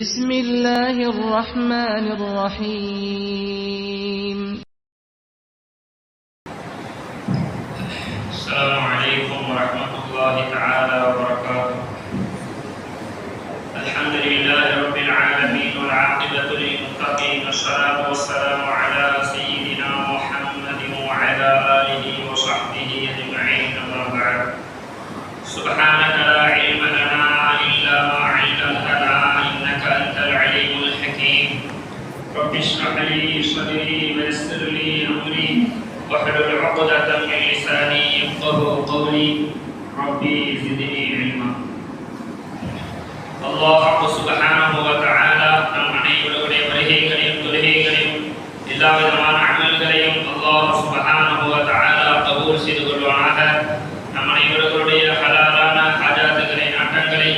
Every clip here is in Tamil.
بسم الله الرحمن الرحيم. السلام عليكم ورحمة الله تعالى وبركاته. நம் ஹலாலான ஹாஜாத்துகளை நாட்டங்களை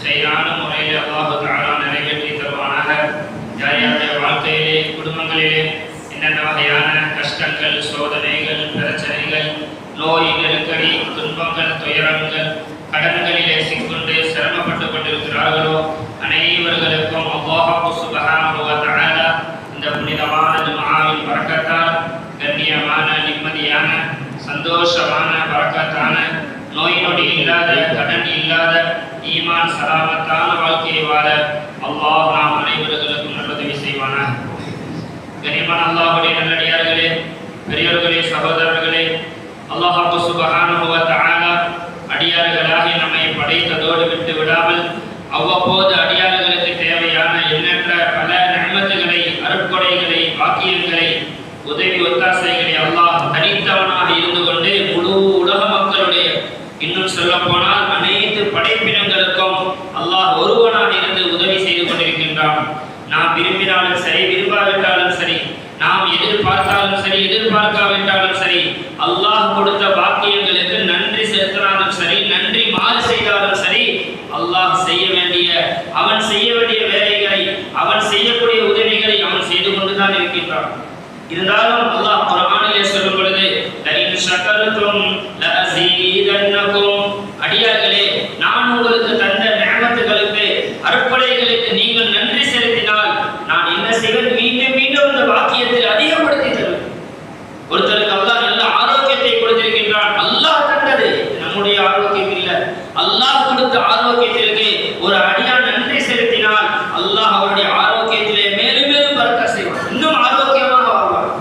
சரியான முறையில் அல்லாஹு தஆலா நிறைவேற்றி தருவானாக. யார் யாருடைய வாழ்க்கையிலே குடும்பங்களிலே என்னென்ன வகையான கஷ்டங்கள் சோதனைகள் பிரச்சனைகள் நோய் நெருக்கடி துன்பங்கள் துயரங்கள் கடன்களிலே சிக்கொண்டு சிரமப்பட்டுக் கொண்டிருக்கிறார்களோ அனைவர்களுக்கும் அல்லாஹு சுபகான இந்த புனிதமான ஜும்ஆவின் பரக்கத்தால் கண்ணியமான நிம்மதியான சந்தோஷமான பரக்கத்தான நோய் நொடி இல்லாத கடன் இல்லாத ஈமான் சலாமத்தான வாழ்க்கையை வாழ அல்லாஹ் நாம் அனைவர்களுக்கும் நல்லுதவி செய்வானா கனிமன் அல்லாஹுடைய நல்லடியார்களே பெரியவர்களே சகோதரர்களே அல்லாஹாபு சுபஹானஹு வ அடியார்களாகி நம்மை படைத்ததோடு விட்டு விடாமல் அவ்வப்போது அடியார்களுக்கு தேவையான எண்ணற்ற பல நன்மத்துகளை அருட்கொடைகளை வாக்கியங்களை உதவி ஒத்தாசைகளை அல்லாஹ் தனித்தவனாக இருந்து கொண்டு இன்னும் சொல்ல போனால் அனைத்து படைப்பினங்களுக்கும் அல்லாஹ் ஒருவனாக இருந்து உதவி செய்து கொண்டிருக்கின்றான். நாம் விரும்பினாலும் சரி விரும்பாவிட்டாலும் சரி நாம் எதிர்பார்த்தாலும் சரி எதிர்பார்க்காவிட்டாலும் சரி அல்லாஹ் கொடுத்த பாக்கியங்களுக்கு நன்றி செலுத்தினாலும் சரி நன்றி மாறு செய்தாலும் சரி அல்லாஹ் செய்ய வேண்டிய அவன் செய்ய வேண்டிய வேலைகளை அவன் செய்யக்கூடிய உதவிகளை அவன் செய்து கொண்டுதான் இருக்கின்றான். இருந்தாலும் அல்லாஹ் குர்ஆனிலே சொல்லும் பொழுது லஇன் ஷக்கர்தும் லஅஸீதன்னகும் அடியார்களே நான் உங்களுக்கு தந்த நிஅமத்துகளுக்கு அருட்கொடைகளுக்கு நீங்கள் நன்றி செலுத்தினால் நான் என்ன செய்வேன் மீண்டும் மீண்டும் அந்த வாக்கியத்தில் அதிகப்படுத்தி தருவேன் ஒருத்தருக்கு அல்லாஹ் நல்ல ஆரோக்கியத்தை கொடுத்திருக்கின்றான் அல்லாஹ் தந்தது நம்முடைய ஆரோக்கியம் இல்ல அல்லாஹ் கொடுத்த ஆரோக்கியத்திற்கு ஒரு அடியான் நன்றி செலுத்தினால் அல்லாஹ் அவருடைய ஆரோக்கியத்திலே மேலும் மேலும் பறக்க செய்வான் இன்னும் ஆரோக்கியமாக வாழ்வார்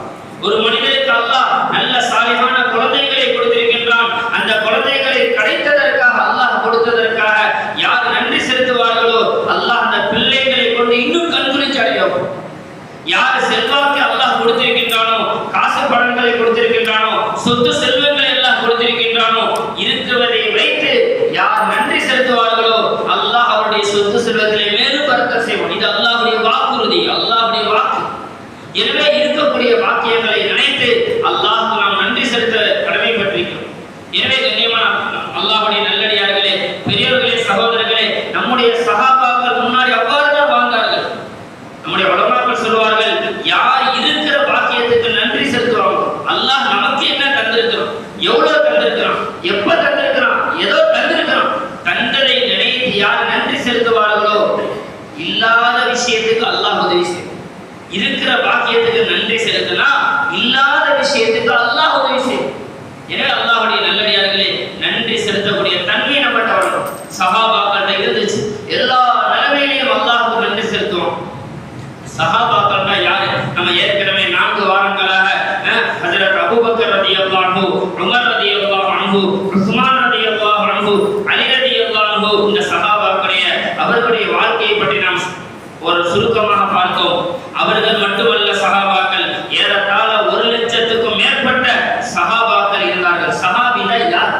ஒரு மனிதனுக்கு அல்லாஹ் நல்ல சாலிகான குழந்தைகளை கொடுத்திருக்கின்றான் அந்த குழந்தைகளை கிடைத்ததற்காக அல்லாஹ் கொடுத்ததற்காக யார் நன்றி செலுத்துவார்களோ அல்லாஹ் அந்த பிள்ளைகளை கொண்டு இன்னும் கண்குளிச்சு அடையும் யார் செல்வாக்கு அல்லாஹ் கொடுத்திருக்கின்றானோ காசு பணங்களை கொடுத்திருக்கின்றானோ சொத்து செல்வங்களை எல்லாம் கொடுத்திருக்கின்றானோ இருக்கிறதை வைத்து யார் நன்றி செலுத்துவார்களோ அல்லாஹ் அவருடைய சொத்து செல்வத்திலே மேலும் பறக்க செய்வோம் இது அல்லாஹுடைய வாக்குறுதி அல்லாஹுடைய வாக்கு. எனவே இருக்கக்கூடிய வாக்கியங்களை நினைத்து அல்லாஹ்க்கு நாம் நன்றி செலுத்த கடமைப்பட்டிருக்கிறோம் எனவே கண்ணியமான அல்லாஹ்வுடைய நல்லடியார்களே பெரியவர்களே சகோதரர்களே நம்முடைய சகாபாக்கள் முன்னாடி அவ்வாறு தான் வாழ்ந்தார்கள் நம்முடைய உலமாக்கள் சொல்வார்கள் யார் இருக்கிற பாக்கியத்துக்கு நன்றி செலுத்துவாங்க அல்லாஹ் நமக்கு என்ன தந்திருக்கிறோம் எவ்வளவு தந்திருக்கிறான் எப்ப தந்திருக்கிறான் ஏதோ தந்திருக்கிறான் தந்ததை நினைத்து யார் நன்றி செலுத்துவார்களோ இல்லாத விஷயத்துக்கு அல்லாஹ் உதவி செய்யும் இருக்கிற பாக்கியத்துக்கு நன்றி செலுத்தினா இல்லாத விஷயத்துக்கு அல்லாஹ் உதவி செய்யும் எனவே அல்லாஹ்வுடைய நல்லடியார்களே நன்றி செலுத்தக்கூடிய தன்மை நம்மகிட்ட வரணும் சஹாபாக்கள்கிட்ட இருந்துச்சு. எல்லா நிலைமையிலையும் அல்லாஹ்வுக்கு நன்றி செலுத்துவோம் சஹாபாக்கள்னா யாரு நம்ம ஏற்கனவே நான்கு வாரங்களாக அஹ், ஹஜரத் அபூபக்கர் ரலியல்லாஹு அன்ஹு உமர் ரலியல்லாஹு அன்ஹு உஸ்மான் ரலியல்லாஹு அன்ஹு அலி ரலியல்லாஹு அன்ஹு இந்த சஹாபாக்களுடைய அவர்களுடைய வாழ்க்கையை பற்றி நாம் ஒரு சுருக்கமாக பார்த்தோம் அவர்கள் மட்டுமல்ல சஹாபாக்கள் ஏறத்தாழ ஒரு லட்சத்துக்கும் மேற்பட்ட சஹாபாக்கள் இருந்தார்கள் சஹாபினா யார்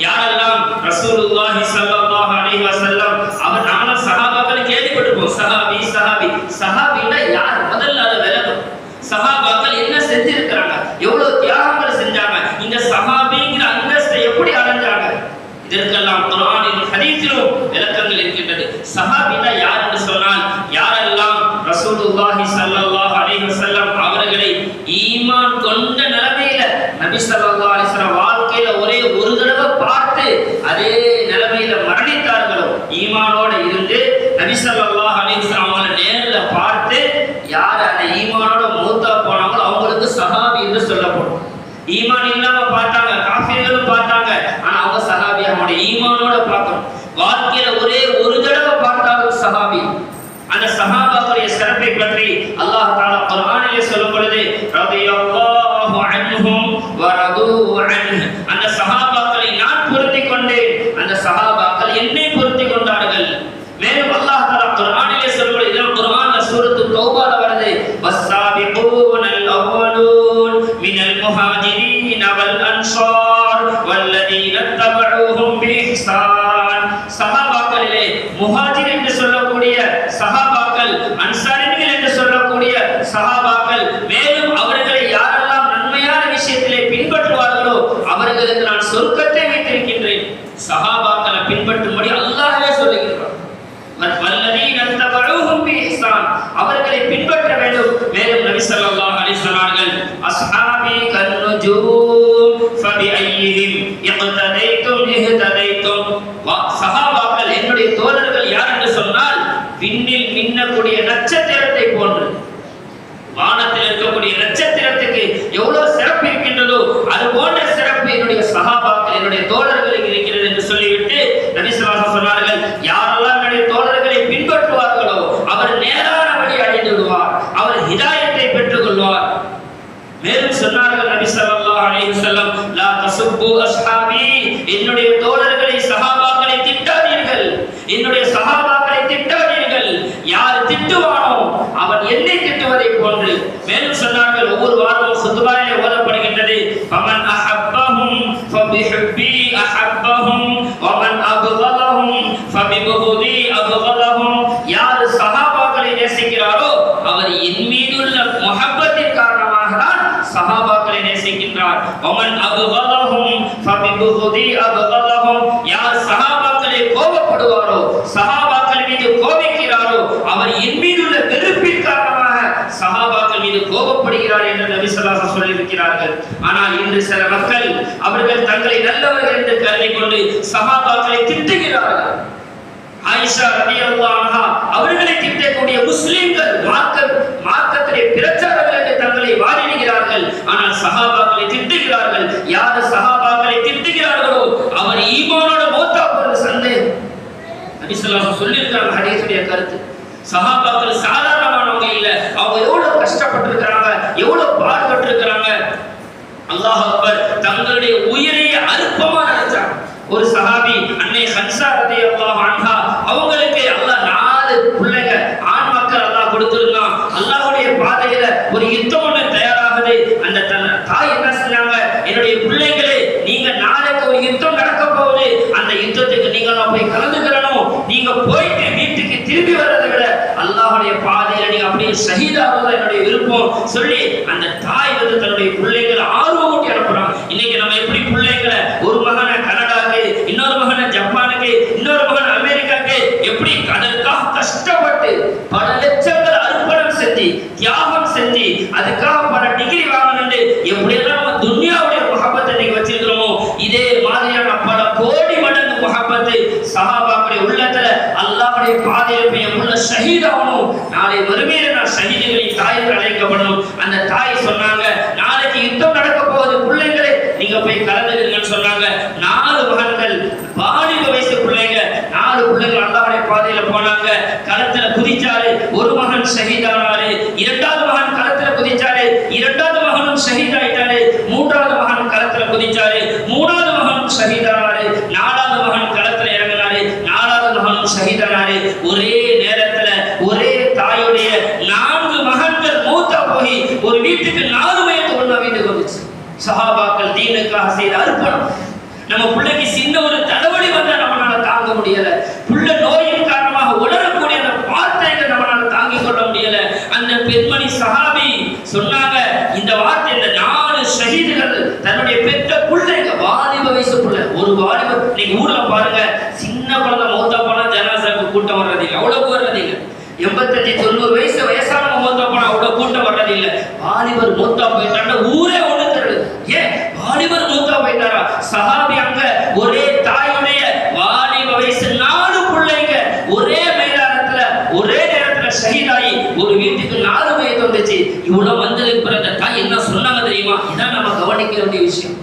யாரெல்லாம் ரசூலுல்லாஹி ஸல்லல்லாஹு அலைஹி வஸல்லம் அவர் நாம சஹாபாக்கள் கேள்விப்பட்டிருப்போம் சஹாபி சஹாபி சஹாபினா யார் முதல்ல அதை விளக்கும் சஹாபாக்கள் என்ன செஞ்சிருக்கிறாங்க எவ்வளவு தியாகங்கள் செஞ்சாங்க இந்த சஹாபிங்கிற அந்தஸ்தை எப்படி அடைஞ்சாங்க இதற்கெல்லாம் குர்ஆனின் ஹதீஸிலும் விளக்கங்கள் இருக்கின்றது. சஹாபினா யார் என்று சொன்னால் யாரெல்லாம் ரசூலுல்லாஹி ஸல்லல்லாஹு அலைஹி வஸல்லம் அவர்களை ஈமான் கொண்ட நிலைமையில நபி ஸல்லல்லாஹு அலைஹி வஸல்லம் வாழ்க்கையில ஒரே ஒரு தடவை பார்த்து அதே நிலைமையில மரணித்தார்களோ ஈமானோட இருந்து நபி ஸல்லல்லாஹு அலைஹி வஸல்லம் அவங்களை ஈமான் இல்லாம பார்த்தாங்க காஃபிர்களும் பார்த்தாங்க ஆனா அவங்க சஹாபி அவனுடைய ஈமானோட பார்க்கணும் வாழ்க்கையில ஒரே ஒரு தடவை பார்த்தாலும் சஹாபி அந்த சஹாபாக்களுடைய சிறப்பை பற்றி அல்லாஹ் தஆலா குர்ஆனிலே சொல்லும் பொழுது ரலியல்லாஹு அன்ஹும் வ ரது அன்ஹு அந்த சஹாபாக்களை நான் பொருத்திக் கொண்டேன் அந்த சஹாபாக்கள் என்னை பொருத்திக் கொண்டார்கள் மேலும் அல்லாஹ் தஆலா குர்ஆனிலே சொல்லும் பொழுது இதெல்லாம் குர்ஆன்ல சூரத்து தௌபால வருது வஸ்ஸாபிகூனல் அவ்வலூன் மினல் முஹாஜிரீன வல் அன்சார் வல்லதீன தபஊஹும் பிஇஹ்சான் சஹாபாக்களிலே முஹாஜிர் என்று சொல்லக்கூடிய சஹாபாக்கள் அன்சாரிகள் என்று சொல்லக்கூடிய சஹாபாக்கள் மேலும் அவர்களை யாரெல்லாம் நன்மையான விஷயத்திலே பின்பற்றுவார்களோ அவர்களுக்கு நான் சொர்க்கத்தை வைத்திருக்கின்றேன் சஹாபாக்களை பின்பற்றும்படி அல்லாஹ்வே சொல்லுகிறார் வல்லதீன தபஊஹும் பிஇஹ்சான் அவர்களை பின்பற்ற வேண்டும் மேலும் நபி ஸல்லல்லாஹு அலைஹி சொன்னார்கள் அஸ்ஹாபி கன்னுஜூம் ஃபபிஐஹிம் இக்ததைத்தும் இஹ்ததைத்தும் வா- சஹாபாக்கள் என்னுடைய தோழர்கள் யார் என்று சொன்னால் விண்ணில் மின்னக்கூடிய நட்சத்திரத்தை போன்று. வானத்தில் இருக்கக்கூடிய நட்சத்திரத்துக்கு எவ்வளவு சிறப்பு இருக்கின்றதோ அது போன்ற சிறப்பு என்னுடைய சகாபாக்கள் என்னுடைய தோழர்களுக்கு இருக்கிறது என்று சொல்லிவிட்டு நபிசுவாச சொன்னார்கள் யாரெல்லாம் என்னுடைய தோழர்களை பின்பற்றுவார்களோ அவர் நேரான வழி அடைந்து விடுவார். அவர் ஹிதாயத்தை பெற்றுக் கொள்வார் மேலும் சொன்னார்கள் நபி ஸல்லல்லாஹு அலைஹி லா என்னுடைய தோழர் சஹாபாக்களை திட்டாதீர்கள் என்னுடைய சஹாபாக்களை திட்டாதீர்கள் யார் திட்டுவானோ அவன் என்னை திட்டுவதை போன்று மேலும் சொன்னார்கள் ஒவ்வொரு வாரமும் சுத்துபாயிலே ஓதப்படுகின்றது ஃபமன் அஹப்பஹும் ஃபபிஹுப்பி அஹப்பஹும் வமன் அப்கலஹும் ஃபபிபுகுதி அப்கலஹும் யார் நேசிக்கிறாரோ அவர் என் மீதுள்ள முகப்பத்தின் காரணமாக தான் சஹாபாக்களை நேசிக்கின்றார். ஒமன் அபுகலஹும் அபுகலஹும் யார் சஹாபாக்களை கோபப்படுவாரோ சஹாபாக்கள் மீது கோபிக்கிறாரோ அவர் என் மீதுள்ள வெறுப்பின் காரணமாக சஹாபாக்கள் மீது கோபப்படுகிறார் என்று நபி ஸல்லல்லாஹு சொல்லியிருக்கிறார்கள். ஆனால் இன்று சில மக்கள் அவர்கள் தங்களை நல்லவர்கள் என்று கருதி கொண்டு சஹாபாக்களை திட்டுகிறார்கள். ஆயிஷா ரவி அல்லாஹா அவர்களை திட்டக்கூடிய முஸ்லிம்கள் மார்க்க மார்க்கத்திலே பிரச்சாரங்கள் என்று தங்களை வாரிடுகிறார்கள் ஆனால் சஹாபாக்களை திட்டுகிறார்கள். யார் சஹாபாக்களை திட்டுகிறார்களோ அவர் ஈமானோட மௌத்தா போறது சந்தேகம். நபி சொல்லியிருக்காங்க ஹதீஸுடைய கருத்து. சஹாபாக்கள் சாதாரணமானவங்க இல்ல. அவங்க எவ்வளவு கஷ்டப்பட்டிருக்கிறாங்க எவ்வளவு பாடுபட்டிருக்கிறாங்க. அல்லாஹ் அக்பர் தங்களுடைய உயிரையே அற்பமா நினைச்சாங்க ஒரு சஹாபி அன்னை ஹன்சா ரலியல்லாஹு அவங்களுக்கு அல்லாஹ் நாலு பிள்ளைங்க ஆண் மக்கள் அல்லாஹ் கொடுத்திருந்தான் அல்லாஹ்வுடைய பாதையில ஒரு யுத்தம் ஒண்ணு தயாராகுது அந்த தன் தாய் என்ன செஞ்சாங்க பிள்ளைகளே நீங்க நாளைக்கு ஒரு யுத்தம் நடக்க போகுது. அந்த யுத்தத்துக்கு நீங்க போய் கலந்துக்கிறணும் நீங்க போயிட்டு வீட்டுக்கு திரும்பி வர்றதை விட அல்லாஹுடைய பாதையில நீங்க அப்படியே ஷஹீதாகிறது என்னுடைய விருப்பம். சொல்லி அந்த தாய் வந்து தன்னுடைய பிள்ளைகளை ஆர்வம் ஊட்டி அனுப்புறாங்க. இன்னைக்கு நம்ம எப்படி பிள்ளைங்களை ஒரு மகனை கனடாக்கு இன்னொரு மகனை ஜப்பானுக்கு இன்னொரு மகன் அமெரிக்காக்கு எப்படி அதற்காக கஷ்டப்பட்டு பல லட்சங்கள் அர்ப்பணம் செஞ்சு தியாகம் செஞ்சு அதுக்காக பல டிகிரி வாங்கணும்னு எப்படியெல்லாம் நம்ம துன்யாவுடைய முகப்பத்தை இன்னைக்கு வச்சிருக்கிறோமோ இதே மாதிரியான பல கோடி மடங்கு முகப்பத்து சஹாபாக்களுடைய உள்ளத்துல அல்லாஹ்வுடைய பாதையில் போய் என் உள்ள ஷஹீதாகணும் நாளை மறுமையில நான் ஷஹீதுகளின் தாய் என்று அழைக்கப்படணும் அந்த தாய் சொன்னாங்க நாளைக்கு யுத்தம் நடக்க போகுது பிள்ளைங்களே நீங்க போய் கலந்துக்கிறீங்கன்னு சொன்னாங்க நாலு மகன்கள் வாலிப வயசு பிள்ளைங்க நாலு பிள்ளைகள் அல்லாஹ்வுடைய பாதையில போனாங்க களத்துல குதிச்சாரு ஒரு மகன் ஷஹீதானாரு இரண்டாவது மகன் களத்துல குதிச்சாரு இரண்டாவது மகனும் ஷஹீதாயிட்டாரு மூன்றாவது மகன் களத்துல குதிச்சாரு மூணாவது மகனும் ஷஹீதானாரு நாலாவது மகன் களத்துல இறங்கினாரு நாலாவது மகனும் ஷஹீதானாரு ஒரே நேரத்துல ஒரே தாயுடைய நான்கு மகன்கள் மூத்தா போய் ஒரு வீட்டுக்கு நாலு வயது ஒண்ணா வீட்டுக்கு வந்துச்சு சஹாபாக்கள் தீனுக்காக செய்த அர்ப்பணம். நம்ம பிள்ளைக்கு சின்ன ஒரு தலைவலி வந்தா நம்மளால தாங்க முடியல. புள்ள நோயின் காரணமாக உணரக்கூடிய அந்த வார்த்தைகள் நம்மளால தாங்கிக் கொள்ள முடியல. அந்த பெண்மணி சஹாபி சொன்னாங்க இந்த வார்த்தை இந்த நாலு ஷஹீதுகள் தன்னுடைய பெற்ற பிள்ளைங்க வாலிப வயசு பிள்ளை. ஒரு வாலிப நீங்க ஊர்ல பாருங்க சின்ன குழந்தை மூத்த போனா ஜனாசாக்கு கூட்டம் வர்றதில்லை. அவ்வளவு வர்றதில்லை. எண்பத்தஞ்சு தொண்ணூறு வயசு வயசானவங்க மூத்த போனா அவ்வளவு கூட்டம் வர்றதில்லை. வாலிபர் மூத்தா போயிட்டாங்க ஊரே ஒண்ணு தருது ஏன் மூத்தா போயிட்டாரா? சஹாபி அங்க ஒரே தாயுடைய வாலிப வயசு நாலு பிள்ளைங்க ஒரே மைதானத்துல ஒரே நேரத்துல ஷஹீதாயி ஒரு வீட்டுக்கு நாலு வயது வந்துச்சு. இவ்வளவு வந்ததுக்கு பிறகு அந்த தாய் என்ன சொன்னாங்க தெரியுமா? இதான் நம்ம கவனிக்க வேண்டிய விஷயம்.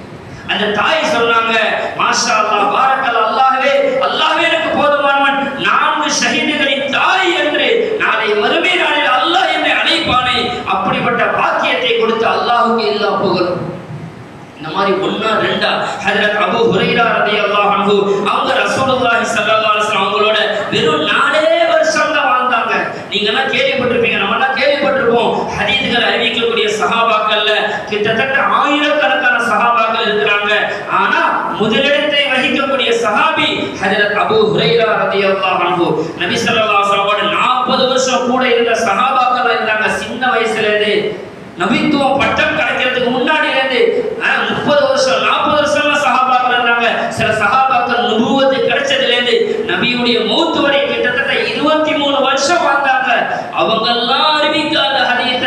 அந்த தாய் சொன்னாங்க மாஷா அல்லா பாரக்கல் அல்லாஹ்வே அல்லாஹ்வே எனக்கு போதுமானவன் நான்கு ஷஹீதுகளின் தாய் என்று நாளை மறுமை நாளில் அல்லாஹ் என்னை அழைப்பானே அப்படிப்பட்ட பாக்கியத்தை கொடுத்த அல்லாஹ்வுக்கு எல்லா புகழும் இந்த மாதிரி ஒன்னா ரெண்டா? ஹஜரத் அபு ஹுரைரா ரதி அல்லாஹ் அன்பு அவங்க ரசூலுல்லாஹி ஸல்லல்லாஹு அலைஹி வஸல்லம் அவங்களோட வெறும் நாலே வருஷம் தான் வாழ்ந்தாங்க. நீங்க எல்லாம் கேள்விப்பட்டிருப்பீங்க நம்ம எல்லாம் கேள்விப்பட்டிருப்போம். ஹதீதுகள் அறிவிக்கக்கூடிய சஹாபாக்கள்ல கிட்டத்தட்ட ஆயிரக்கணக்கான சஹாபாக்கள் இருக்கிறாங்க. ஆனா முதலிடத்தை வகிக்கக்கூடிய சஹாபி ஹஜரத் அபு ஹுரைரா ரதி அல்லாஹ் அன்பு நபி ஸல்லல்லாஹு அலைஹி வஸல்லம் 40 வருஷம் கூட இருந்த சஹாபாக்கள் இருந்தாங்க சின்ன வயசுல இருந்து நபித்துவ பட்டம் கிடைக்கிறதுக்கு முன்னாடி இருந்து நபியுடைய மூத்து வரை கிட்டத்தட்ட இருபத்தி மூணு வருஷம் வாழ்ந்தாங்க. அவங்க எல்லாம் அறிவிக்காத ஹதீஸ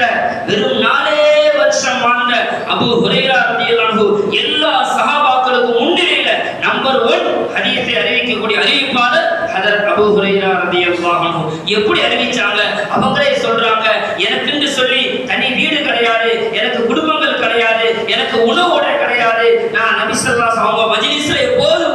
வெறும் நாலே வருஷம் வாழ்ந்த அபு ஹுரேரா ரலியல்லாஹு எல்லா சகாபாக்களுக்கும் முன்னிலையில நம்பர் ஒன் ஹரியத்தை அறிவிக்கக்கூடிய அறிவிப்பாளர் ஹதர் அபு ஹுரைரா ரதியல்லாஹு எப்படி அறிவிச்சாங்க? அவங்களே சொல்றாங்க எனக்குன்னு சொல்லி தனி வீடு கிடையாது எனக்கு குடும்பங்கள் கிடையாது எனக்கு உணவோட கிடையாது. நான் நபிசல்லா ஸல்லல்லாஹு அலைஹி அவங்க எப்போதும்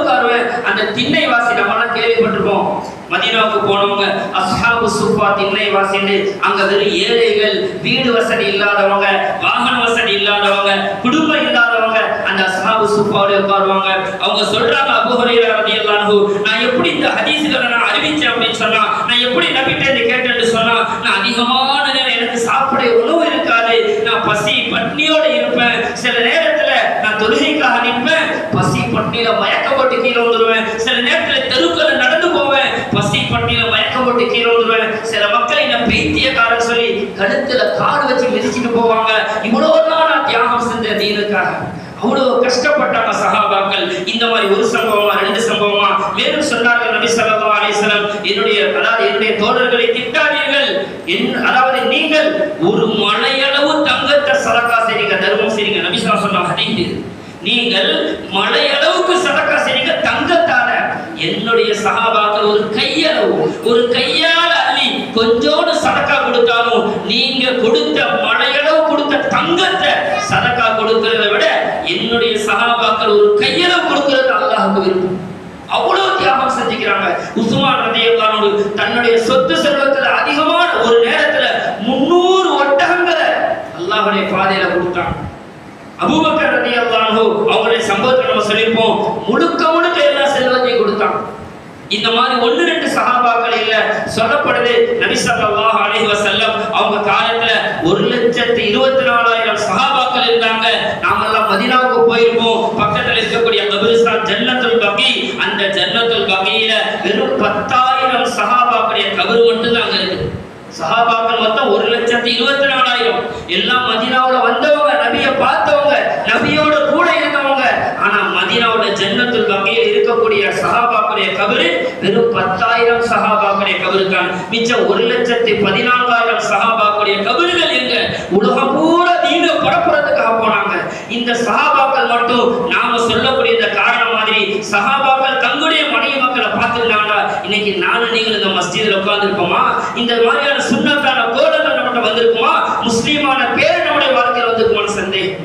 திண்ணை வாசி நம்ம எல்லாம் கேள்விப்பட்டிருப்போம். மதீனாவுக்கு போனவங்க அஸ்ஹாபு சுப்பா திண்ணை வாசின்னு அங்க வெறும் ஏழைகள் வீடு வசதி இல்லாதவங்க வாகன வசதி இல்லாதவங்க குடும்பம் இல்லாதவங்க அந்த அஸ்ஹாபு சுப்பாவோட உட்காருவாங்க. அவங்க சொல்றாங்க அபூ ரலியல்லாஹு நான் எப்படி இந்த ஹதீஸ்களை நான் அறிவிச்சேன் அப்படின்னு சொன்னா நான் எப்படி நம்பிட்டேன் இருந்து கேட்டேன்னு சொன்னா நான் அதிகமான நேரம் எனக்கு சாப்பிட உணவு இருக்காது. நான் பசி பட்னியோட இருப்பேன். சில நேரத்துல நான் தொழுகைக்காக நிற்பேன். பசி பட்னியில பய கீழே வந்துருவேன் சில நேரத்துல தெருக்களை நடந்து போவேன் பசி பட்னியில மயக்கப்பட்டு சில மக்கள் என்ன பைத்தியக்காரன் சொல்லி கழுத்துல காடு வச்சு மிதிச்சுட்டு போவாங்க. இவ்வளவு நாள் நான் தியாகம் செஞ்ச தீனுக்காக. அவ்வளவு கஷ்டப்பட்டாங்க சகாபாக்கள் இந்த மாதிரி ஒரு சம்பவமா ரெண்டு சம்பவமா மேலும் சொன்னார்கள் நபி சல்லா அலிஸ்லாம் என்னுடைய அதாவது என்னுடைய தோழர்களை திட்டாதீர்கள். அதாவது நீங்கள் ஒரு மலையளவு தங்கத்தை சதக்கா செய்றீங்க தர்மம் செய்றீங்க நபி ஸல்லல்லாஹு சொன்ன நீங்கள் மலையளவுக்கு சதக்கா செய்றீங்க தங்கத்தை என்னுடைய சகாபாக்கள் ஒரு கையளவு ஒரு கையால அள்ளி கொஞ்சோடு சதக்கா கொடுத்தாலும் நீங்க கொடுத்த மழையளவு கொடுத்த தங்கத்தை சதக்கா கொடுக்கிறத விட என்னுடைய சகாபாக்கள் ஒரு கையளவு கொடுக்கிறது அல்லாஹ் விருப்பம். அவ்வளவு தியாகம் செஞ்சுக்கிறாங்க. உசுமான் ரதியல்லாஹு தன்னுடைய சொத்து செல்வத்துல அதிகமான ஒரு நேரத்துல முன்னூறு ஒட்டகங்களை அல்லாஹுடைய பாதையில கொடுத்தாங்க அபூபக்கர் ரலியல்லாஹு அவங்களுடைய சம்பவத்தை நம்ம சொல்லிப்போம் முழுக்க முழுக்க தான் இந்த மாதிரி ஒன்று ரெண்டு சகாபாக்கள் இல்ல சொல்லப்படுது நபி ஸல்லல்லாஹு அலைஹி வசல்லம் அவங்க காலத்துல ஒரு லட்சத்து இருபத்தி நாலாயிரம் சகாபாக்கள் இருந்தாங்க. நாமெல்லாம் மதீனாவுக்கு போயிருப்போம் பக்கத்துல இருக்கக்கூடிய கபிரிஸ்தான் ஜன்னத்துல் பகி. அந்த ஜன்னத்துல் பகியில வெறும் பத்தாயிரம் சகாபாக்களுடைய கபர் மட்டும் தான் அங்க இருக்கு. சகாபாக்கள் மொத்தம் ஒரு லட்சத்து இருபத்தி நாலாயிரம் எல்லாம் மதினாவுல வந்தவங்க நபியை பார்த்தவங்க நபியோட கூட இருந்தவங்க ஜன்னத்துல் வகையில் இருக்கக்கூடிய சஹாபாக்களுடைய கபரு வெறும் பத்தாயிரம் சஹாபாக்களுடைய தான் மிச்சம் ஒரு லட்சத்தி பதினான்காயிரம் சஹாபாக்களுடைய கபறுகள் எங்க? உலகம் பூரா தீன பரப்புறதுக்காக போனாங்க. இந்த சஹாபாக்கள் மட்டும் நாம சொல்லக்கூடிய இந்த காரணம் மாதிரி சஹாபாக்கள் தங்களுடைய மனைவி மக்களை பார்த்துருந்தாங்களா இன்னைக்கு நானும் நீங்களும் இந்த மஸ்ஜிதில் உட்கார்ந்துருக்கோமா? இந்த மாதிரியான சுண்ணத்தான கோலங்கள் நம்மகிட்ட வந்திருக்குமா? முஸ்லீமான பேர் நம்முடைய வாழ்க்கையில் வந்திருக்குமான சந்தேகம்.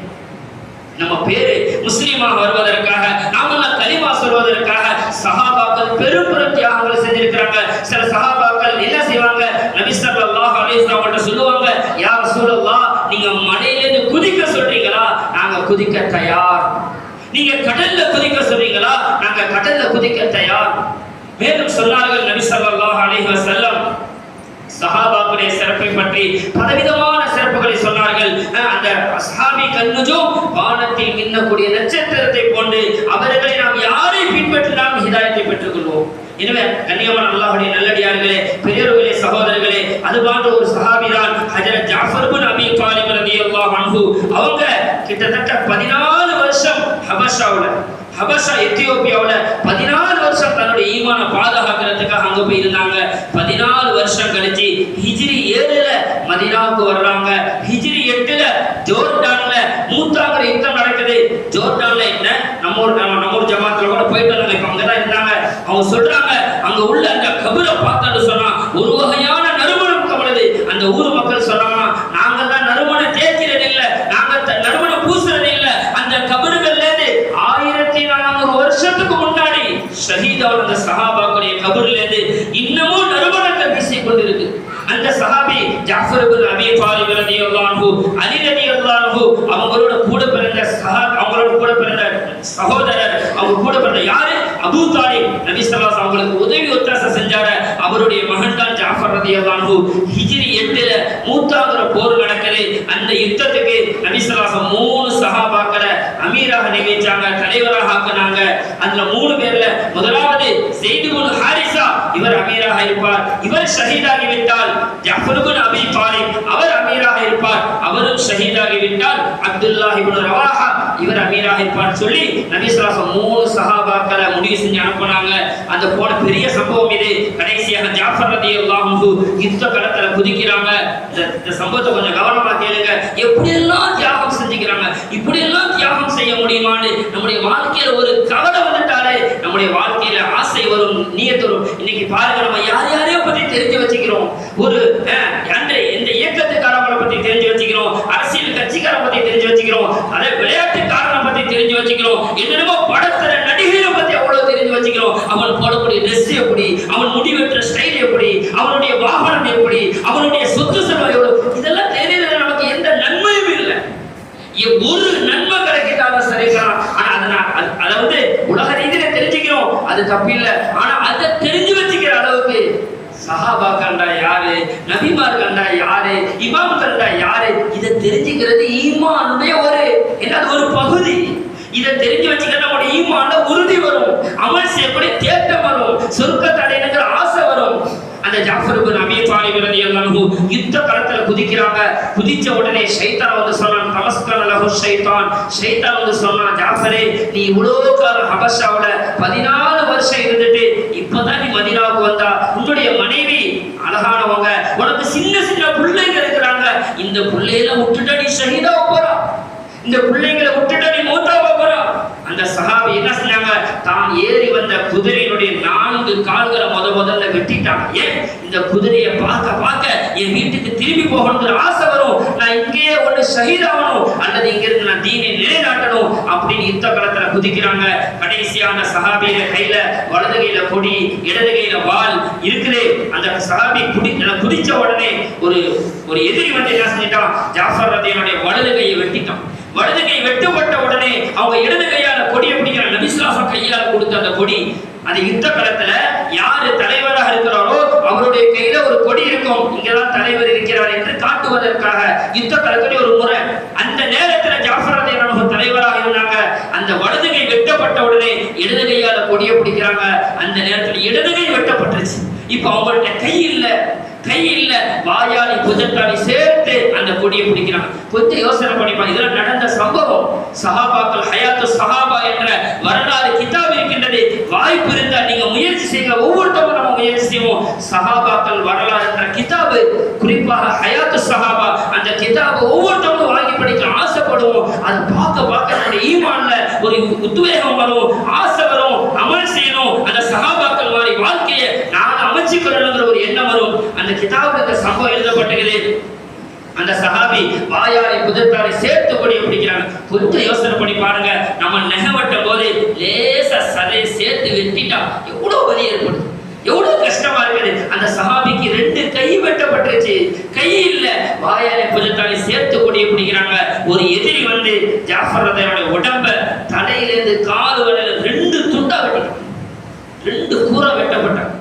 நம்ம பேரு முஸ்லீமாக வருவதற்காக நாம கலிமா சொல்வதற்காக சஹாபாக்கள் பெரும் பெரும் தியாகங்களை செஞ்சிருக்கிறாங்க. சில சஹாபாக்கள் என்ன செய்வாங்க? நபி ஸல்லல்லாஹு அலைஹி சொல்லுவாங்க யார் சூழல்லா நீங்க மலையிலிருந்து குதிக்க சொல்றீங்களா? நாங்க குதிக்க தயார். நீங்க கடல்ல குதிக்க சொல்றீங்களா? நாங்க கடல்ல குதிக்க தயார். மேலும் சொன்னார்கள் நபி ஸல்லல்லாஹு அலைஹி சஹாபாக்களுடைய சிறப்பை பற்றி பலவிதமான சிறப்புகளை சொன்னார்கள். அந்த சஹாபி கண்ணுஜும் வானத்தில் மின்னக்கூடிய நட்சத்திரத்தை போன்று அவர்களை நாம் யாரை பின்பற்றினால் ஹிதாயத்தை பெற்றுக் கொள்வோம் எனவே கண்ணியமான அல்லாஹுடைய நல்லடியார்களே பெரியவர்களே சகோதரர்களே அது போன்ற ஒரு சஹாபிதான் ஹஜரத் ஜாஃபர் பின் அபி தாலிப் ரலியல்லாஹு அன்ஹு. அவங்க கிட்டத்தட்ட 14 வருஷம் ஹபஷாவுல ஹபசா எத்தியோப்பியாவில் பதினாலு வருஷம் தன்னுடைய ஈமான பாதுகாக்கிறதுக்காக அங்க போய் இருந்தாங்க. பதினாலு வருஷம் கழிச்சு ஹிஜ்ரி ஏழுல மதினாவுக்கு வர்றாங்க. ஹிஜ்ரி எட்டுல ஜோர்டான்ல மூத்தாங்கிற யுத்தம் நடக்குது. ஜோர்டான்ல என்ன? நம்ம ஊர் நம்ம நம்ம ஊர் ஜமாத்துல கூட போயிட்டு வந்தாங்க. இப்ப அங்கதான் இருந்தாங்க. அவங்க சொல்றாங்க அங்க உள்ள அந்த கபரை பார்த்தான்னு சொன்னா ஒரு வகையான நறுமணம் கவலது அந்த ஊர் மக்கள் சொன்னாங்கன்னா நாங்க தான் நறுமணம் தேய்க்கிறது இல்ல நாங்க த- நறுமணம் பூசுறது இல்ல அந்த கபரை ஜாஃபர் இப்னு அபீ தாலிப் ரலியல்லாஹு அன்ஹு அலி ரலியல்லாஹு அன்ஹு அவங்களோட கூட பிறந்த சஹா அவங்களோட கூட பிறந்த சகோதரர் அவங்க கூட பிறந்த யாரு அபு தாலிப் நபி ஸல்லல்லாஹு அவங்களுக்கு உதவி ஒத்தாசை செஞ்சார அவருடைய மகன் தான் ஜாஃபர் ரலியல்லாஹு அன்ஹு. ஹிஜ்ரி 8ல மூத்தாங்கிற போர் நடக்குது. அந்த யுத்தத்துக்கு நபி ஸல்லல்லாஹு மூணு சஹாபாக்களை அமீராக நியமிச்சாங்க தலைவராக ஆக்குனாங்க. அதுல மூணு பேர்ல முதலாவது செய்து ஹாரிசா இவர் அமீராக இருப்பார். இவர் ஷஹீதாகி விட்டால் ஜாஃபர் இப்னு அபீ தாலிப் இருப்பார். அவரும் ஷஹீதாகி விட்டால் அப்துல்லாஹ் இப்னு ரவாஹா இவர் அமீராக இருப்பார் சொல்லி நபி மூணு சஹாபாக்களை முடிவு செஞ்சு அனுப்புனாங்க. அந்த போன பெரிய சம்பவம் இது. கடைசியாக ஜாஃபர் ரலியல்லாஹு யுத்த களத்துல குதிக்கிறாங்க. இந்த சம்பவத்தை கொஞ்சம் கவனமா கேளுங்க. எப்படி எல்லாம் தியாகம் செஞ்சுக்கிறாங்க? இப்படி எல்லாம் தியாகம் செய்ய முடியுமான்னு நம்முடைய வாழ்க்கையில ஒரு கவலை வந்துட்டாலே நம்முடைய வாழ்க்கையில ஆசை வரும் நீயத் வரும். இன்னைக்கு பாருங்க நம்ம யார் யாரையோ பத்தி தெரிஞ்சு வச்சுக்கிறோம். ஒரு அஹ், அந்த எந்த இயக்கத்துக்காரங்களை பத்தி தெரிஞ்சு வச்சுக்கிறோம். அரசியல் கட்சிக்காரன் பத்தி தெரிஞ்சு வச்சுக்கிறோம். அதே விளையாட்டுக்காரனை பத்தி தெரிஞ்சு வச்சுக்கிறோம். என்னென்னமோ படத்துல நடிகரை பத்தி அவ்வளவு தெரிஞ்சு வச்சுக்கிறோம். அவன் போடக்கூடிய ட்ரெஸ் எப்படி? அவன் முடிவெற்ற ஸ்டைல் எப்படி? அவனுடைய வாகனம் எப்படி? அவனுடைய சொத்து செலவு எவ்வளவு? இதெல்லாம் தெரியல நமக்கு எந்த நன்மையும் இல்லை. ஒரு நன்மை கிடைக்கிட்டாலும் சரிக்கலாம் ஆனா அதை வந்து உலக ரீதியில தெரிஞ்சுக்கிறோம். அது தப்பில்லை ஆனா அதை தெரிஞ்சு வச்சுக்கிற அளவுக்கு சஹாபா கண்டா யாரு? நபிமார் கண்டா யாரு? இமாம் கண்டா யாரு? இதை தெரிஞ்சுக்கிறது ஈமானுடைய ஒரு என்னது ஒரு பகுதி. இதை தெரிஞ்சு வச்சுக்கிற நம்முடைய ஈமான உறுதி வரும். அமல் செய்யக்கூடிய தேட்டம் வரும். சொர்க்கத்தை அடையணுங்கிற ஆசை வரும். அந்த ஜாஃபர் இப்னு அபீ தாலிப் யுத்த களத்துல குதிக்கிறாங்க. குதிச்ச உடனே ஷைத்தான் வந்து சொன்னான் தமஸ்கன அலஹு ஷைத்தான். ஷைத்தான் வந்து சொன்னான் ஜாஃபரே நீ இவ்வளோ காலம் ஹபஷாவுல 14 வருஷம் இருந்துட்டு இப்பதான் நீ மதீனாவுக்கு வந்தா உன்னுடைய மனைவி அழகானவங்க உனக்கு சின்ன சின்ன பிள்ளைங்க இருக்கிறாங்க இந்த பிள்ளைகளை விட்டுட்டு நீ ஷஹீதா போறா. இந்த பிள்ளைங்களை விட்டுட்டு நீ மூத்தா போறா. அந்த சஹாபி என்ன செஞ்சாங்க தான் ஏறி வந்த குதிரையினுடைய நான்கு கால்களை முத முதல்ல வெட்டிட்டாங்க. ஏன்? இந்த குதிரையை பார்க்க பார்க்க என் வீட்டுக்கு திரும்பி போகணுங்கிற ஆசை வரும். நான் இங்கேயே ஒன்று ஷஹீதாகணும் அல்லது இங்க இருந்து நான் தீனை நிலைநாட்டணும் அப்படின்னு யுத்த களத்துல குதிக்கிறாங்க. கடைசியான சஹாபியில கையில வலது கையில கொடி இடது கையில வாள் இருக்குதே. அந்த சஹாபி குடி குதிச்ச உடனே ஒரு ஒரு எதிரி வந்து என்ன செஞ்சிட்டான்? ஜாஃபர் ரதியனுடைய வலது கையை வெட்டிட்டான். வலது கை வெட்டுப்பட்ட உடனே அவங்க இடது கையால கொடியை பிடிக்கிற நபிசுலாசம் கையால கொடுத்த அந்த கொடி அந்த யுத்த களத்துல யாரு தலைவராக இருக்கிறாரோ அவருடைய கையில ஒரு கொடி இருக்கும். இங்கதான் தலைவர் இருக்கிறார் என்று காட்டுவதற்காக யுத்த களத்துடைய ஒரு முறை. அந்த நேரத்துல ஜாஃபர் ரலியல்லாஹு தலைவராக இருந்தாங்க. அந்த வலது கை வெட்டப்பட்ட உடனே இடது கையால கொடியை பிடிக்கிறாங்க. அந்த நேரத்துல இடது கை வெட்டப்பட்டுருச்சு. இப்ப அவங்கள்ட்ட கை இல்ல கை இல்ல. வாயாளி புதட்டாளி சேர்த்து அந்த கொடியை பிடிக்கிறாங்க கொஞ்சம் யோசனை பண்ணிப்பாங்க இதெல்லாம் நடந்த சம்பவம் சஹாபாக்கள் ஹயாத்து சஹாபா என்ற வரலாறு கிதாப் இருக்கின்றது. வாய்ப்பு இருந்தா நீங்க முயற்சி செய்யுங்க. ஒவ்வொருத்தவங்க நம்ம முயற்சி செய்வோம். சஹாபாக்கள் வரலாறு என்ற கிதாபு குறிப்பாக ஹயாத்து சஹாபா அந்த கிதாபை ஒவ்வொருத்தவங்களும் வாங்கி படிக்க ஆசைப்படுவோம். அதை பார்க்க பார்க்க நம்ம ஈமான்ல ஒரு உத்வேகம் வரும் ஆசை வரும் அமல் செய்யணும். அந்த சஹாபாக்கள் மாதிரி வாழ்க்கையை நான் ஒரு எண்ணம் வரும். அந்த கிதாபுல இந்த சம்பவம் எழுதப்பட்டிருக்குது அந்த சஹாபி வாயாரை புதத்தாரை சேர்த்து கொடி பிடிக்கிறாங்க. கொஞ்சம் யோசனை பண்ணி பாருங்க. நம்ம நெகவட்ட போது லேசா சதையை சேர்த்து வெட்டிட்டா எவ்வளவு வலி ஏற்படுது? எவ்வளவு கஷ்டமா இருக்குது? அந்த சஹாபிக்கு ரெண்டு கை வெட்டப்பட்டுருச்சு. கை இல்ல வாயாரை புதத்தாரை சேர்த்து கொடி பிடிக்கிறாங்க. ஒரு எதிரி வந்து ஜாஃபர் ரதையோட உடம்ப தலையிலிருந்து கால் வரையில ரெண்டு துண்டா வெட்டிட்டாங்க ரெண்டு கூரை வெட்டப்பட்டாங்க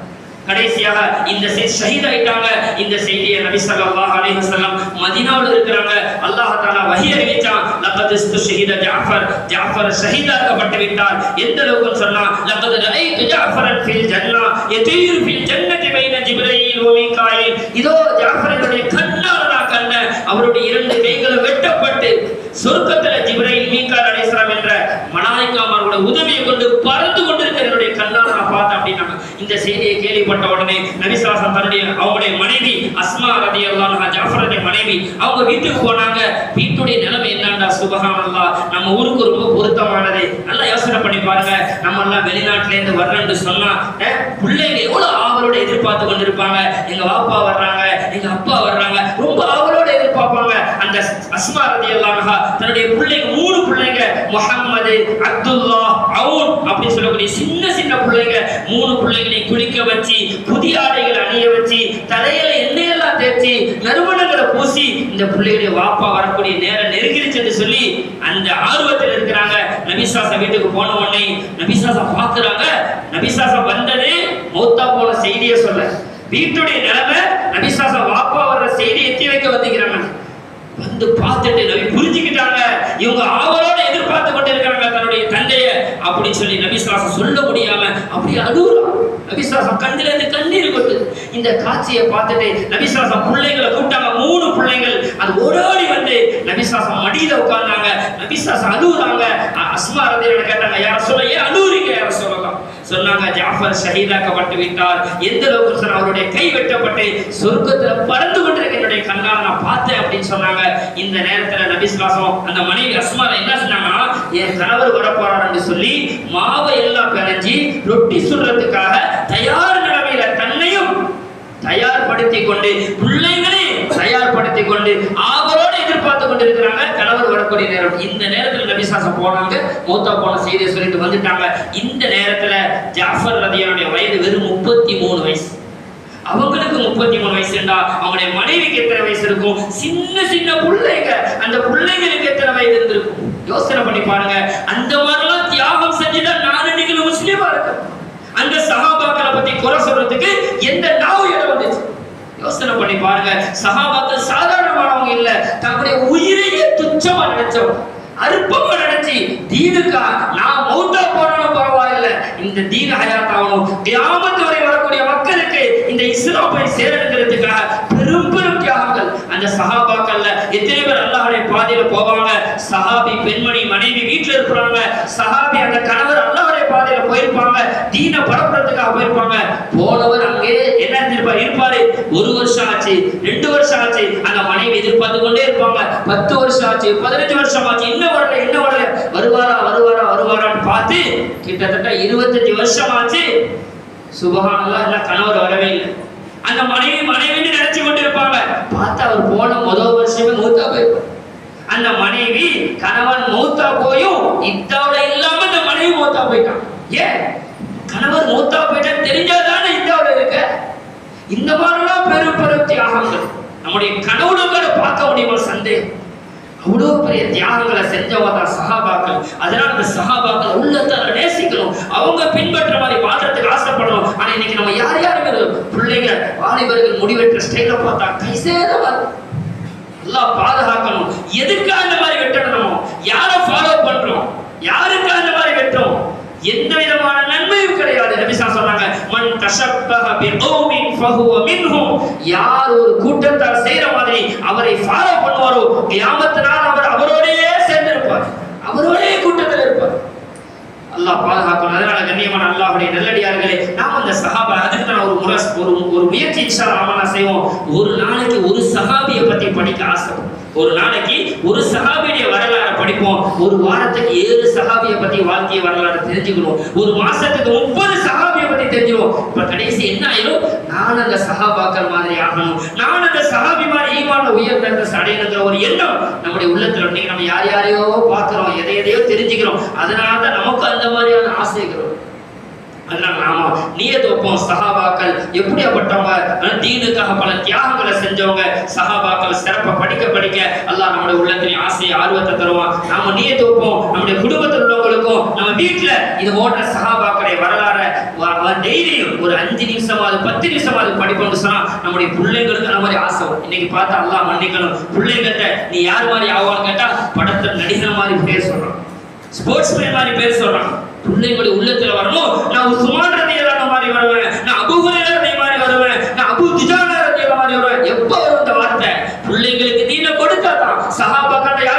கடைசியாக இந்த ஷஹீத் ஆயிட்டாங்க இந்த செய்தியை நபி ஸல்லல்லாஹு அலைஹி வஸல்லம் மதீனாவுல இருக்கிறாங்க. அல்லாஹ் தஆலா வஹி அறிவிச்சான். லக்கத் இஸ்துஷஹித ஜாஃபர். ஜாஃபர் ஷஹீதாக்கப்பட்டு விட்டார். எந்த அளவுக்கு சொன்னா லக்கத் ரஐது ஜாஃபரன் ஃபில் ஜன்னா. யதீர் ஃபில் ஜன்னதி பைன ஜிப்ரீல் வ மீகாயில். இதோ ஜாஃபரனுடைய கண்ணால நான் கண்டேன் அவருடைய இரண்டு கைகளும் வெட்டப்பட்டு சொர்க்கத்துல ஜிப்ரீல் மீகால் அலைஹிஸ்ஸலாம் கொண்டு பறந்து கொண்டிருக்கிற என்னுடைய கண்ணால் நான் பார்த்தேன் அப்படின்னாங்க இந்த செய்தியை கேள்விப்பட்ட உடனே நபிசாசன் தன்னுடைய அவங்களுடைய மனைவி அஸ்மா ரதி அல்லா ஜாஃபருடைய மனைவி அவங்க வீட்டுக்கு போனாங்க. வீட்டுடைய நிலைமை என்னண்டா? சுபஹானல்லா. நம்ம ஊருக்கு ரொம்ப பொருத்தமானது. நல்லா யோசனை பண்ணி பாருங்க. நம்ம எல்லாம் வெளிநாட்டுல இருந்து வர்றேன்னு சொன்னா பிள்ளைங்க எவ்வளவு ஆவலோட எதிர்பார்த்து கொண்டிருப்பாங்க. எங்க வாப்பா வர்றாங்க எங்க அப்பா வர்றாங்க. ரொம்ப ஆவலோட பார்ப்பாங்க அந்த அஸ்மா ரதி தன்னுடைய பிள்ளைங்க மூணு பிள்ளைங்க முஹம்மது அப்துல்லா அவுன் அப்படின்னு சொல்லக்கூடிய சின்ன சின்ன பிள்ளைங்க மூணு பிள்ளைகளை குளிக்க வச்சு புதிய ஆடைகள் அணிய வச்சு தலையில எண்ணெயெல்லாம் தேய்ச்சி நறுமணங்களை பூசி இந்த பிள்ளைகளுடைய வாப்பா வரக்கூடிய நேரம் நெருங்கிருச்சுன்னு சொல்லி அந்த ஆர்வத்தில் இருக்கிறாங்க. நபிசாசா வீட்டுக்கு போன உடனே நபிசாசா பார்க்கறாங்க. நபிசாசா வந்தது மௌத்தா போன செய்தியை சொல்ல. வீட்டுடைய நிலைமை நபிசாசா வாப்பா வர்ற செய்தி எத்தி வைக்க வந்துக்கிறாங்க வந்து பார்த்துட்டு நபி புரிஞ்சுக்கிட்டாங்க. இவங்க ஆவலோட எதிர்பார்த்து கொண்டு இருக்கிறாங்க தன்னுடைய தந்தைய. அப்படின்னு சொல்லி நபிசாசம் சொல்ல முடியாம அப்படி அழுகுறான் நபிசாசம் கண்ணில இருந்து கண்ணீர் கொட்டு இந்த காட்சியை பார்த்துட்டு நபிசாசம் பிள்ளைங்களை கூட்டாங்க மூணு பிள்ளைங்கள் அது ஓடோடி வந்து நபிசாசம் மடியில உட்கார்ந்தாங்க. நபிசாசம் அழுகுறாங்க. அ- அஸ்மா ரதியோட கேட்டாங்க யார சொல்ல ஏன் அழுகுறீங்க யார சொல்லலாம் சொன்னாங்க ஜாஃபர் ஷஹீதாக்கப்பட்டு விட்டார். எந்த அளவுக்கு அவருடைய கை வெட்டப்பட்டு சொர்க்கத்துல பறந்து கொண்டு என்னுடைய கண்ணால் நான் பார்த்தேன் அப்படின்னு சொன்னாங்க. இந்த நேரத்துல நபிஸ்வாசம் அந்த மனைவி அஸ்மால என்ன சொன்னாங்கன்னா என் கணவர் வரப்போறார் என்று சொல்லி மாவை எல்லாம் பிணைஞ்சி ரொட்டி சுடுறதுக்காக தயார் நிலைமையில தன்னையும் தயார்படுத்திக் கொண்டு பிள்ளைகளையும் தயார்படுத்தி கொண்டு ஆபரோ எதிர்பார்த்து கொண்டிருக்கிறாங்க கணவர் வரக்கூடிய நேரம். இந்த நேரத்துல நபிசாசம் போனாங்க. மூத்தா போன செய்தியை சொல்லிட்டு வந்துட்டாங்க. இந்த நேரத்துல ஜாஃபர் ரதியானுடைய வயது வெறும் முப்பத்தி மூணு வயசு. அவங்களுக்கு முப்பத்தி மூணு வயசுண்டா அவங்களுடைய மனைவிக்கு எத்தனை வயசு இருக்கும்? சின்ன சின்ன பிள்ளைங்க. அந்த பிள்ளைங்களுக்கு எத்தனை வயது இருந்திருக்கும்? யோசனை பண்ணி பாருங்க. அந்த மாதிரிலாம் தியாகம் செஞ்சுட்டா நான் இன்னைக்கு முஸ்லீமா இருக்கேன். அந்த சகாபாக்களை பத்தி குறை சொல்றதுக்கு எந்த நாவு இடம் யோசனை பண்ணி பாருங்க. சஹாபாக்கள் சாதாரணமானவங்க இல்ல. தன்னுடைய உயிரையே துச்சமா நினைச்சவங்க. அற்பமா நினைச்சு தீனுக்கா நான் மௌத்தா போனாலும் பரவாயில்ல. இந்த தீன ஹயாத் ஆகணும் கியாமத் வரை வரக்கூடிய மக்களுக்கு இந்த இஸ்லாம் போய் சேரணுங்கிறதுக்காக பெரும் பெரும் தியாகங்கள். அந்த சகாபாக்கள்ல எத்தனை பேர் அல்லாஹுடைய பாதையில போவாங்க? சஹாபி பெண்மணி மனைவி வீட்டுல இருக்கிறாங்க. சஹாபி அந்த கணவர் அல்லாஹ் பாதையில போயிருப்பாங்க தீன பரப்புறதுக்காக போயிருப்பாங்க. போனவர் அங்கே என்ன இருந்திருப்பார் இருப்பாரு. ஒரு வருஷம் ஆச்சு ரெண்டு வருஷம் ஆச்சு. அந்த மனைவி எதிர்பார்த்து கொண்டே இருப்பாங்க. பத்து வருஷம் ஆச்சு பதினஞ்சு வருஷம் ஆச்சு. இன்னும் வரல இன்னும் வரல. வருவாரா வருவாரா வருவாரான்னு பார்த்து கிட்டத்தட்ட இருபத்தஞ்சு வருஷம் ஆச்சு. சுபஹானல்லாஹ் என்ன கணவர் வரவே இல்லை. அந்த மனைவி மனைவின்னு நினைச்சு கொண்டு இருப்பாங்க. பார்த்தா அவர் போன முதல் வருஷமே மூத்தா போயிருப்பார். அந்த மனைவி கணவன் மூத்தா போயும் இத்தாவோட இல்லாம மனைவி மூத்தா போயிட்டான். ஏன்? கணவர் மூத்தா போயிட்டா தெரிஞ்சாதானே இந்தியாவில் இருக்க? இந்த மாதிரிலாம் பெரும் பெரும் தியாகங்கள். நம்முடைய கடவுளுங்களை பார்க்க முடியுமா சந்தேகம்? அவ்வளோ பெரிய தியாகங்களை செஞ்சவங்க தான் சஹாபாக்கள் அதனால அந்த சகாபாக்கள் உள்ளத்தால நேசிக்கணும். அவங்க பின்பற்ற மாதிரி மாற்றத்துக்கு ஆசைப்படணும். ஆனா இன்னைக்கு நம்ம யார் யாருமே பிள்ளைங்க வாலிபர்கள் முடிவெற்ற ஸ்டைல பார்த்தா கை சேதமா இருக்கு. எல்லாம் பாதுகாக்கணும். எதுக்காக அந்த மாதிரி வெட்டணும்? யாரை ஃபாலோ பண்றோம்? யாரு எந்த விதமான நன்மையும் கிடையாது. நபிசா சொன்னாங்க மன் தஷப்பஹ பிகௌமின் ஃபஹுவ மின்ஹும். யார் ஒரு கூட்டத்தார் செய்யற மாதிரி அவரை ஃபாலோ பண்ணுவாரோ கியாமத் நாள் அவர் அவரோடயே சேர்ந்து இருப்பார் அவரோடே கூட்டத்தில் இருப்பார். அல்லாஹ் பாதுகாக்கணும் அதனால கண்ணியமான அல்லாஹ்வுடைய நல்லடியார்களே நாம் அந்த சஹாபா அதுக்கு ஒரு ஒரு முயற்சி இன்ஷா அல்லாஹ் செய்வோம். ஒரு நாளைக்கு ஒரு சஹாபியை பத்தி படிக்க ஆசை. ஒரு நாளைக்கு ஒரு சஹாபியுடைய வரலாறு படிப்போம். ஒரு வாரத்துக்கு ஏழு சஹாபியை பத்தி வாழ்க்கைய வரலாறு தெரிஞ்சுக்கணும். ஒரு மாசத்துக்கு ஒன்பது சஹாபியை பத்தி தெரிஞ்சுக்கணும். இப்ப கடைசி என்ன ஆயிரும்? நான் அந்த சஹாபாக்கள் மாதிரி ஆகணும். நான் அந்த சஹாபி மாதிரி ஈமான உயர்ந்த அடையணுங்கிற ஒரு எண்ணம் நம்முடைய உள்ளத்துல இன்னைக்கு நம்ம யார் யாரையோ பார்க்கிறோம் எதை எதையோ தெரிஞ்சுக்கிறோம். அதனால தான் நமக்கு அந்த மாதிரியான ஆசைகள் வரும். அதனால நாம நியத் சஹாபாக்கள் எப்படியாப்பட்டவங்க தீனுக்காக பல தியாகங்களை செஞ்சவங்க. சஹாபாக்கள் சிறப்பா படிக்க படிக்க அல்லாஹ் நம்முடைய உள்ளத்தின் ஆசையை ஆர்வத்தை தருவான். நாம நியத் வைப்போம். நம்முடைய குடும்பத்தில் உள்ளவங்களுக்கும் நம்ம வீட்டுல இது போன்ற சஹாபாக்களுடைய வரலாறை டெய்லியும் ஒரு அஞ்சு நிமிஷமாவது பத்து நிமிஷமாவது படிப்போம்னு சொன்னா நம்முடைய பிள்ளைங்களுக்கு அந்த மாதிரி ஆசை இன்னைக்கு பார்த்தா அல்லாஹ் மன்னிக்கணும். பிள்ளைங்கிட்ட நீ யார் மாதிரி ஆவான்னு கேட்டா படத்தை நடிகர் மாதிரி பேர் சொல்றான். ஸ்போர்ட்ஸ் மேன் மாதிரி பேர் சொல்றான். பிள்ளைகளுடைய உள்ளத்துல வரணும் நான் உஸ்மான் ரதியல்லாஹு மாதிரி வருவேன். நான் அபூ ஹுரைரா மாதிரி வருவேன். நான் அபு துஜானா ரதியல்லாஹு மாதிரி வருவேன். எப்ப வரும் இந்த வார்த்தை? பிள்ளைங்களுக்கு தீன கொடுத்தாதான். சஹாபாக்கள் யாருன்னு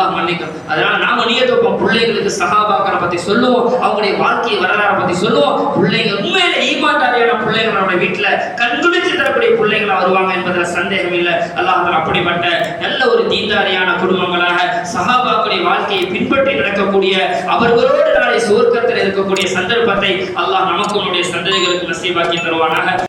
அல்லாஹ் மன்னிக்கும் அதனால நாம நியத்து பிள்ளைகளுக்கு சகாபாக்கரை பத்தி சொல்லுவோம். அவங்களுடைய வாழ்க்கை வரலாறை பத்தி சொல்லுவோம். பிள்ளைங்க உண்மையில ஈமான்தாரியான பிள்ளைகள் நம்ம வீட்டுல கண்குளிச்சு தரக்கூடிய பிள்ளைகளா வருவாங்க என்பதுல சந்தேகம் இல்லை. அல்லாஹ் அப்படிப்பட்ட நல்ல ஒரு தீன்தாரியான குடும்பங்களாக சஹாபாக்களுடைய வாழ்க்கையை பின்பற்றி நடக்கக்கூடிய அவர்களோடு நாளை சுவர்க்கத்தில் இருக்கக்கூடிய சந்தர்ப்பத்தை அல்லாஹ் நமக்கு நம்முடைய சந்ததிகளுக்கு நசீபாக்கி தருவானாக.